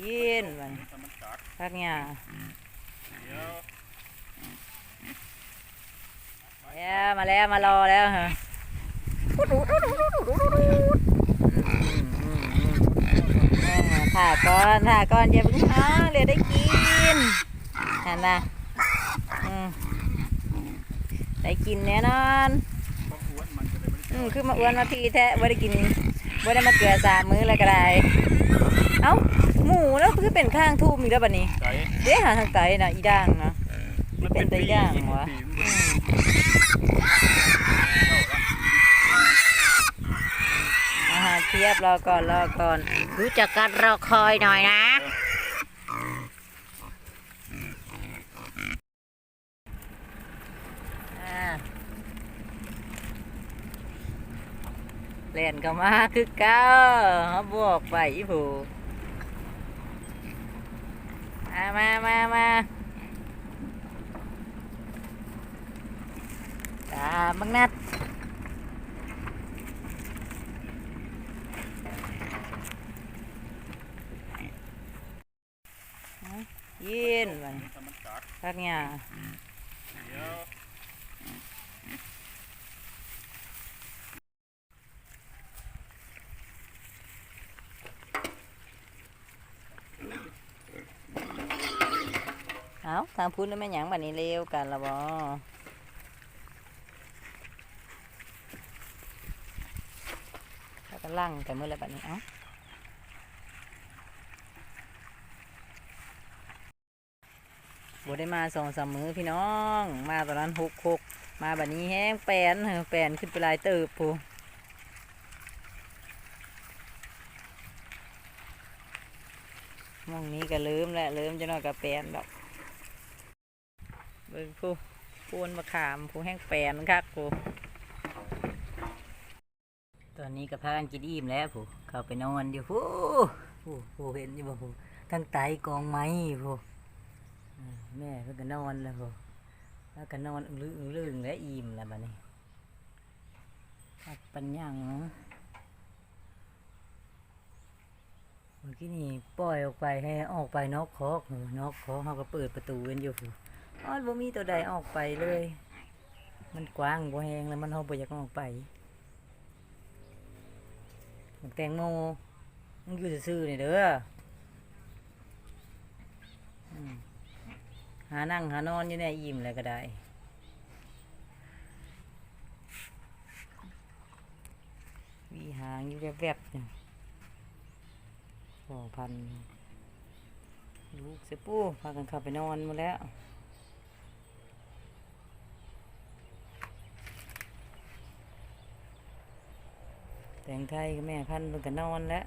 ยินวันกัดพักเดี๋ยวแล้วมาแล้วมารอแล้วฮะถ่าก่อนถ่าก่อนอย่าเพิ่งท้องเดี๋ยวได้กินหันนะได้กินแน่นอนอืมคือมาอ้วนมาพีแท้บ่ได้กินบ่ได้มาเกลือสามมื้อแล้วก็ได้ คือเป็นข้างทูบอีกแล้วบัดนี้ไก่เด้หาทางไตน่ะอีด่างนะมันเป็นตะย่างวะปีอืมอาหารเทียบรอก่อนรอก่อน รู้จักการรอคอยหน่อยนะอ่าเล่นก็มาคือเก้าเขาบวกไปอีผู มามามามาตามบังนัดยินมัน ถ้ามันกัด พักหญ้า เอาทางพุ้นแล้วแม่หยังบัดนี้เร็วกันละบ่แล้วก็ลั่งกันเมื่อไรบัดนี้เอ้าบ่ได้มาสองสามมือพี่น้อง มาตอนนั้นหกหกมาบัดนี้แห้งแปลนเหอแปลนขึ้นไปลายเติบพูมองนี้ก็ลืมแหละลืมจะนอยกับแปลนดอก เบิ่งผู้ปูนมะขามผู้แห้งแปนคักผู้ตอนนี้ก็พากันกินอิ่มแล้วผู้เข้าไปนอนอยู่ผู้ผู้ผู้เห็นอยู่บ่ผู้ทั้งไตกองไม้ผู้แม่เพิ่นก็นอนแล้วผู้แล้วก็นอนอึ้งลึงและอิ่มแล้วบัดนี้พักปัญญังเมื่อกี้นี่ปล่อยออกไปให้ออกไปนอกคอกนอกคอกเขาก็เปิดประตูกันอยู่ผู้ ออดบ่มีตัวใดออกไปเลย มันกว้างบ่แหงแล้วมันเฮาบ่อยากออกไปบักแตงโมมึงอยู่ซื่อๆนี่เด้อหานั่งหานอนอยู่เนี่ยอิ่มแล้วก็ได้วีหางอยู่แวบๆเนี่ยพอพันลูกเสียปู้พากันข้าไปนอนมาแล้ว แต่งไทยกับแม่พันธุ์เพิ่นก็นอนแล้ว